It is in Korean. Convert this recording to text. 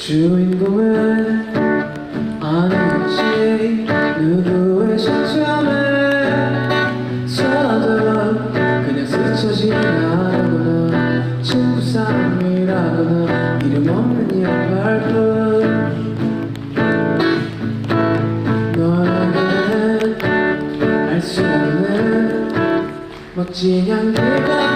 주인공은 아니지. 누구의 시점에 서도 그냥 스쳐 지나가거나 친구 사람이라거나 이름 없는 양말뿐 너에게는 알 수 없는 멋진 향기가